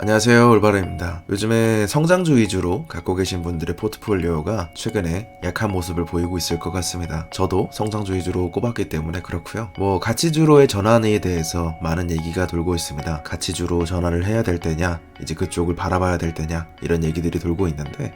안녕하세요 올바르입니다. 요즘에 성장주 위주로 갖고 계신 분들의 포트폴리오가 최근에 약한 모습을 보이고 있을 것 같습니다. 저도 성장주 위주로 꼽았기 때문에 그렇고요. 뭐 가치주로의 전환에 대해서 많은 얘기가 돌고 있습니다. 가치주로 전환을 해야 될 때냐, 이제 그쪽을 바라봐야 될 때냐 이런 얘기들이 돌고 있는데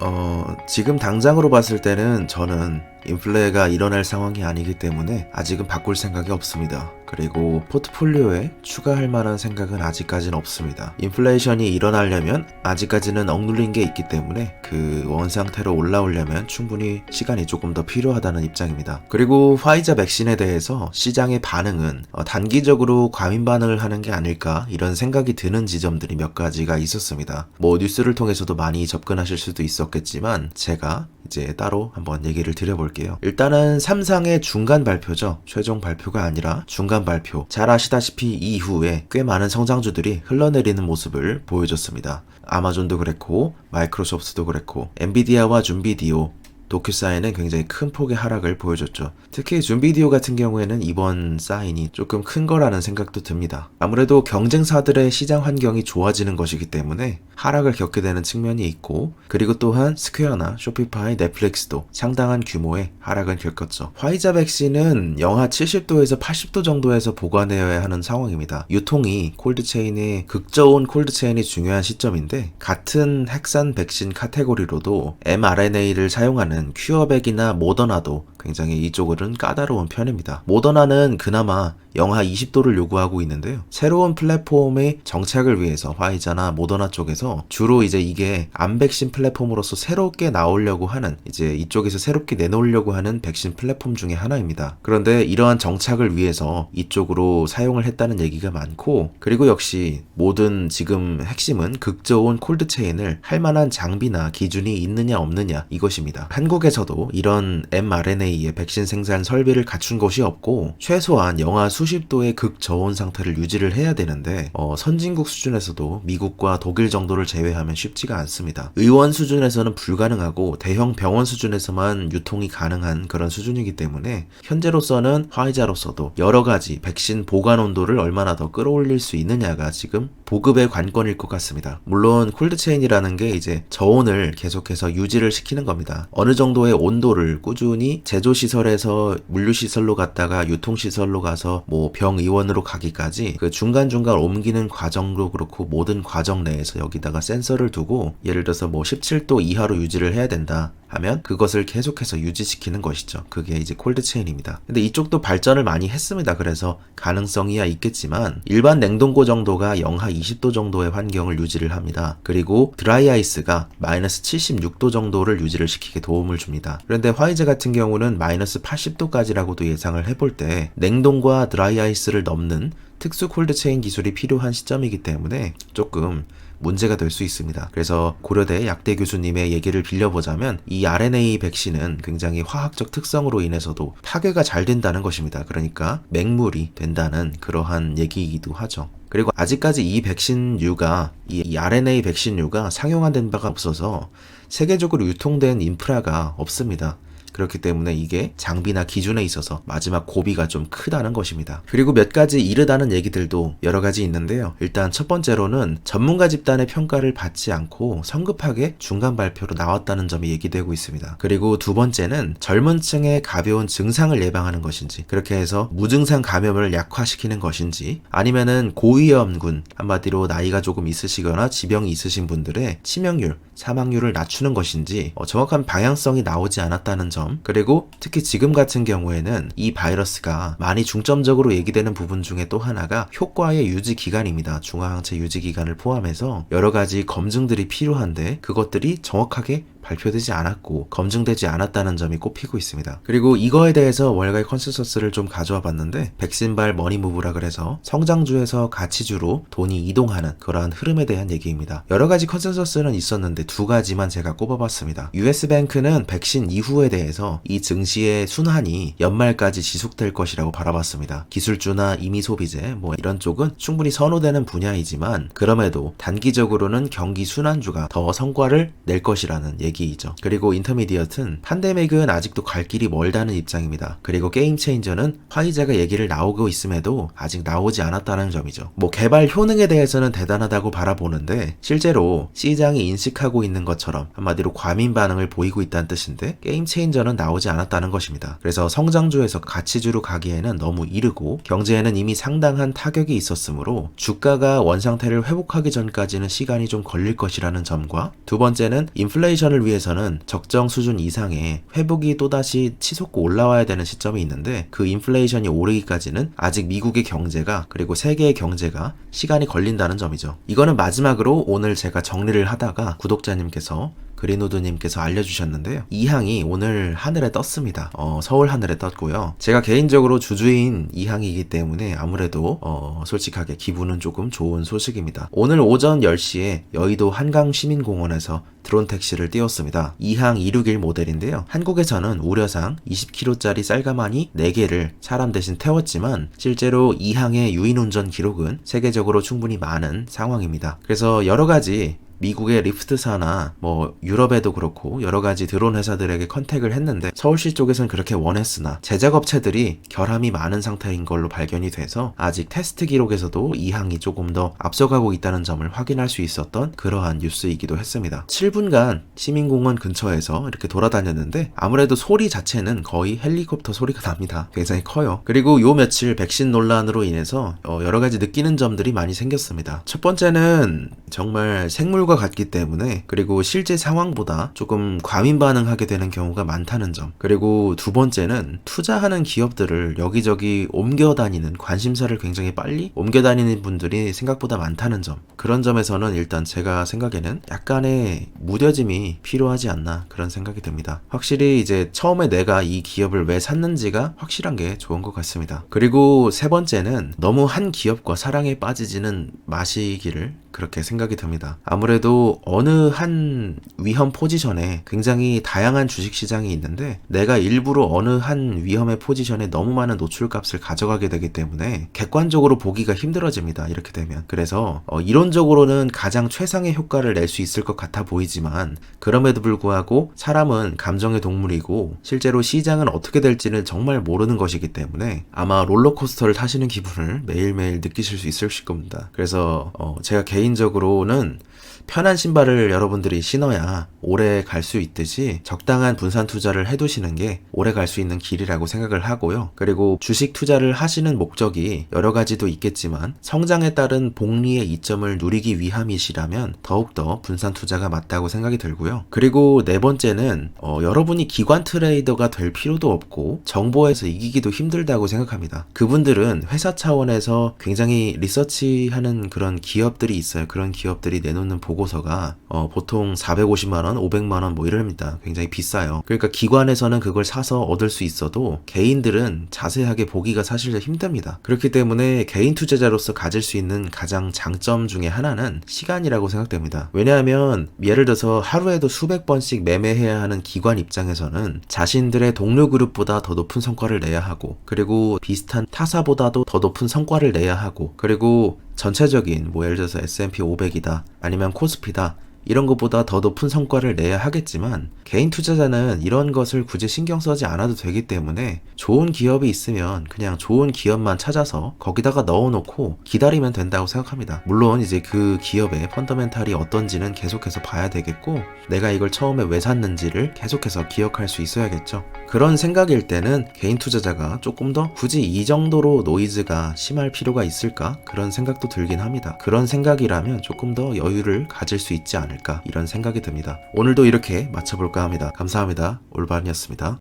어, 지금 당장으로 봤을 때는 저는 인플레가 일어날 상황이 아니기 때문에 아직은 바꿀 생각이 없습니다. 그리고 포트폴리오에 추가할 만한 생각은 아직까지는 없습니다. 인플레이션이 일어나려면 아직까지는 억눌린 게 있기 때문에 그 원 상태로 올라오려면 충분히 시간이 조금 더 필요하다는 입장입니다. 그리고 화이자 백신에 대해서 시장의 반응은 어, 단기적으로 과민 반응을 하는 게 아닐까 이런 생각이 드는 지점들이 몇 가지가 있었습니다. 뭐 뉴스를 통해서도 많이 접근하실 수도 있었겠지만 제가 이제 따로 한번 얘기를 드려볼게요. 일단은 삼상의 중간 발표죠. 최종 발표가 아니라 중간 발표. 잘 아시다시피 이후에 꽤 많은 성장주들이 흘러내리는 모습을 보여줬습니다. 아마존도 그랬고, 마이크로소프트도 그랬고, 엔비디아와 준비디오, 도큐사인은 굉장히 큰 폭의 하락을 보여줬죠. 특히 준비디오 같은 경우에는 이번 사인이 조금 큰 거라는 생각도 듭니다. 아무래도 경쟁사들의 시장 환경이 좋아지는 것이기 때문에 하락을 겪게 되는 측면이 있고, 그리고 또한 스퀘어나 쇼피파이, 넷플릭스도 상당한 규모의 하락을 겪었죠. 화이자 백신은 영하 70도에서 80도 정도에서 보관해야 하는 상황입니다. 유통이 콜드체인의 극저온 콜드체인이 중요한 시점인데, 같은 핵산 백신 카테고리로도 mRNA를 사용하는 큐어백이나 모더나도 굉장히 이쪽은 까다로운 편입니다. 모더나는 그나마 영하 20도를 요구하고 있는데요. 새로운 플랫폼의 정착을 위해서 화이자나 모더나 쪽에서 주로 이제 이게 암 백신 플랫폼으로서 새롭게 나오려고 하는 이제 이쪽에서 새롭게 내놓으려고 하는 백신 플랫폼 중에 하나입니다. 그런데 이러한 정착을 위해서 이쪽으로 사용을 했다는 얘기가 많고 그리고 역시 모든 지금 핵심은 극저온 콜드체인을 할 만한 장비나 기준이 있느냐 없느냐 이것입니다. 한국에서도 이런 mRNA 의 백신 생산 설비를 갖춘 곳이 없고 최소한 영하 수십 도의 극저온 상태를 유지를 해야 되는데 어, 선진국 수준에서도 미국과 독일 정도를 제외하면 쉽지가 않습니다. 의원 수준에서는 불가능하고 대형 병원 수준에서만 유통이 가능한 그런 수준이기 때문에 현재로서는 화이자로서도 여러 가지 백신 보관 온도를 얼마나 더 끌어올릴 수 있느냐가 지금 보급의 관건일 것 같습니다. 물론 콜드체인이라는 게 이제 저온을 계속해서 유지를 시키는 겁니다. 어느 정도의 온도를 꾸준히 제조시설에서 물류시설로 갔다가 유통시설로 가서 뭐 병의원으로 가기까지 그 중간중간 옮기는 과정도 그렇고 모든 과정 내에서 여기다가 센서를 두고 예를 들어서 뭐 17도 이하로 유지를 해야 된다. 하면 그것을 계속해서 유지시키는 것이죠. 그게 이제 콜드체인입니다. 근데 이쪽도 발전을 많이 했습니다. 그래서 가능성이야 있겠지만 일반 냉동고 정도가 영하 20도 정도의 환경을 유지를 합니다. 그리고 드라이 아이스가 마이너스 76도 정도를 유지를 시키게 도움을 줍니다. 그런데 화이자 같은 경우는 마이너스 80도까지라고도 예상을 해볼 때 냉동과 드라이 아이스를 넘는 특수 콜드체인 기술이 필요한 시점이기 때문에 조금 문제가 될 수 있습니다. 그래서 고려대 약대 교수님의 얘기를 빌려보자면 이 RNA 백신은 굉장히 화학적 특성으로 인해서도 파괴가 잘 된다는 것입니다. 그러니까 맹물이 된다는 그러한 얘기이기도 하죠. 그리고 아직까지 이 백신류가 이, 이 RNA 백신류가 상용화된 바가 없어서 세계적으로 유통된 인프라가 없습니다. 그렇기 때문에 이게 장비나 기준에 있어서 마지막 고비가 좀 크다는 것입니다. 그리고 몇 가지 이르다는 얘기들도 여러 가지 있는데요. 일단 첫 번째로는 전문가 집단의 평가를 받지 않고 성급하게 중간 발표로 나왔다는 점이 얘기되고 있습니다. 그리고 두 번째는 젊은 층의 가벼운 증상을 예방하는 것인지 그렇게 해서 무증상 감염을 약화시키는 것인지 아니면은 고위험군 한마디로 나이가 조금 있으시거나 지병이 있으신 분들의 치명률, 사망률을 낮추는 것인지 어, 정확한 방향성이 나오지 않았다는 점 그리고 특히 지금 같은 경우에는 이 바이러스가 많이 중점적으로 얘기되는 부분 중에 또 하나가 효과의 유지 기간입니다. 중화항체 유지 기간을 포함해서 여러 가지 검증들이 필요한데 그것들이 정확하게 발표되지 않았고 검증되지 않았다는 점이 꼽히고 있습니다. 그리고 이거에 대해서 월가의 컨센서스를 좀 가져와 봤는데 백신발 머니무브라 그래서 성장주에서 가치주로 돈이 이동하는 그러한 흐름에 대한 얘기입니다. 여러 가지 컨센서스는 있었는데 두 가지만 제가 꼽아봤습니다. US뱅크는 백신 이후에 대해서 이 증시의 순환이 연말까지 지속될 것이라고 바라봤습니다. 기술주나 임의 소비재 뭐 이런 쪽은 충분히 선호되는 분야이지만 그럼에도 단기적으로는 경기 순환주가 더 성과를 낼 것이라는 얘기 이죠. 그리고 인터미디어트는 판데믹은 아직도 갈 길이 멀다는 입장입니다. 그리고 게임 체인저는 화이자가 얘기를 나오고 있음에도 아직 나오지 않았다는 점이죠. 뭐 개발 효능에 대해서는 대단하다고 바라보는데 실제로 시장이 인식하고 있는 것처럼 한마디로 과민 반응을 보이고 있다는 뜻인데 게임 체인저는 나오지 않았다는 것입니다. 그래서 성장주에서 가치주로 가기에는 너무 이르고 경제에는 이미 상당한 타격이 있었으므로 주가가 원상태를 회복하기 전까지는 시간이 좀 걸릴 것이라는 점과 두 번째는 인플레이션을 위해서는 적정 수준 이상의 회복이 또다시 치솟고 올라와야 되는 시점이 있는데 그 인플레이션이 오르기까지는 아직 미국의 경제가 그리고 세계의 경제가 시간이 걸린다는 점이죠. 이거는 마지막으로 오늘 제가 정리를 하다가 구독자님께서 그린우드님께서 알려주셨는데요. 이 항이 오늘 하늘에 떴습니다. 어, 서울 하늘에 떴고요. 제가 개인적으로 주주인 이 항이기 때문에 아무래도 어, 솔직하게 기분은 조금 좋은 소식입니다. 오늘 오전 10시에 여의도 한강시민공원에서 드론 택시를 띄웠습니다. 이항 261 모델인데요. 한국에서는 우려상 20kg짜리 쌀가마니 4개를 사람 대신 태웠지만 실제로 이항의 유인운전 기록은 세계적으로 충분히 많은 상황입니다. 그래서 여러 가지 미국의 리프트사나 뭐 유럽에도 그렇고 여러 가지 드론 회사들에게 컨택을 했는데 서울시 쪽에선 그렇게 원했으나 제작업체들이 결함이 많은 상태인 걸로 발견이 돼서 아직 테스트 기록에서도 이 항이 조금 더 앞서가고 있다는 점을 확인할 수 있었던 그러한 뉴스이기도 했습니다. 7분간 시민공원 근처에서 이렇게 돌아다녔는데 아무래도 소리 자체는 거의 헬리콥터 소리가 납니다. 굉장히 커요. 그리고 요 며칠 백신 논란으로 인해서 어, 여러 가지 느끼는 점들이 많이 생겼습니다. 첫 번째는 정말 생물 과 같기 때문에 그리고 실제 상황보다 조금 과민 반응하게 되는 경우가 많다는 점. 그리고 두 번째는 투자하는 기업들을 여기저기 옮겨 다니는 관심사를 굉장히 빨리 옮겨 다니는 분들이 생각보다 많다는 점. 그런 점에서는 일단 제가 생각에는 약간의 무뎌짐이 필요하지 않나 그런 생각이 듭니다. 확실히 이제 처음에 내가 이 기업을 왜 샀는지가 확실한 게 좋은 것 같습니다. 그리고 세 번째는 너무 한 기업과 사랑에 빠지지는 마시기를 그렇게 생각이 듭니다. 아무래도 어느 한 위험 포지션에 굉장히 다양한 주식 시장이 있는데 내가 일부러 어느 한 위험의 포지션에 너무 많은 노출값을 가져가게 되기 때문에 객관적으로 보기가 힘들어집니다. 이렇게 되면. 그래서 어, 이론적으로는 가장 최상의 효과를 낼 수 있을 것 같아 보이지만 그럼에도 불구하고 사람은 감정의 동물이고 실제로 시장은 어떻게 될지는 정말 모르는 것이기 때문에 아마 롤러코스터를 타시는 기분을 매일매일 느끼실 수 있을 겁니다. 그래서 어, 제가 개인 개인적으로는 편한 신발을 여러분들이 신어야 오래 갈 수 있듯이 적당한 분산 투자를 해두시는 게 오래 갈 수 있는 길이라고 생각을 하고요. 그리고 주식 투자를 하시는 목적이 여러 가지도 있겠지만 성장에 따른 복리의 이점을 누리기 위함이시라면 더욱더 분산 투자가 맞다고 생각이 들고요. 그리고 네 번째는 어, 여러분이 기관 트레이더가 될 필요도 없고 정보에서 이기기도 힘들다고 생각합니다. 그분들은 회사 차원에서 굉장히 리서치하는 그런 기업들이 있어요. 그런 기업들이 내놓는 보고서가 어, 보통 450만 원, 500만 원 뭐 이럽니다. 굉장히 비싸요. 그러니까 기관에서는 그걸 사서 얻을 수 있어도 개인들은 자세하게 보기가 사실 힘듭니다. 그렇기 때문에 개인 투자자로서 가질 수 있는 가장 장점 중에 하나는 시간이라고 생각됩니다. 왜냐하면 예를 들어서 하루에도 수백 번씩 매매해야 하는 기관 입장에서는 자신들의 동료 그룹보다 더 높은 성과를 내야 하고 그리고 비슷한 타사보다도 더 높은 성과를 내야 하고 그리고 전체적인 뭐 예를 들어서 S&P 500이다 아니면 코스피다 이런 것보다 더 높은 성과를 내야 하겠지만 개인 투자자는 이런 것을 굳이 신경 쓰지 않아도 되기 때문에 좋은 기업이 있으면 그냥 좋은 기업만 찾아서 거기다가 넣어놓고 기다리면 된다고 생각합니다. 물론 이제 그 기업의 펀더멘탈이 어떤지는 계속해서 봐야 되겠고 내가 이걸 처음에 왜 샀는지를 계속해서 기억할 수 있어야겠죠. 그런 생각일 때는 개인 투자자가 조금 더 굳이 이 정도로 노이즈가 심할 필요가 있을까? 그런 생각도 들긴 합니다. 그런 생각이라면 조금 더 여유를 가질 수 있지 않을까? 이런 생각이 듭니다. 오늘도 이렇게 마쳐볼까 합니다. 감사합니다. 올바른이었습니다.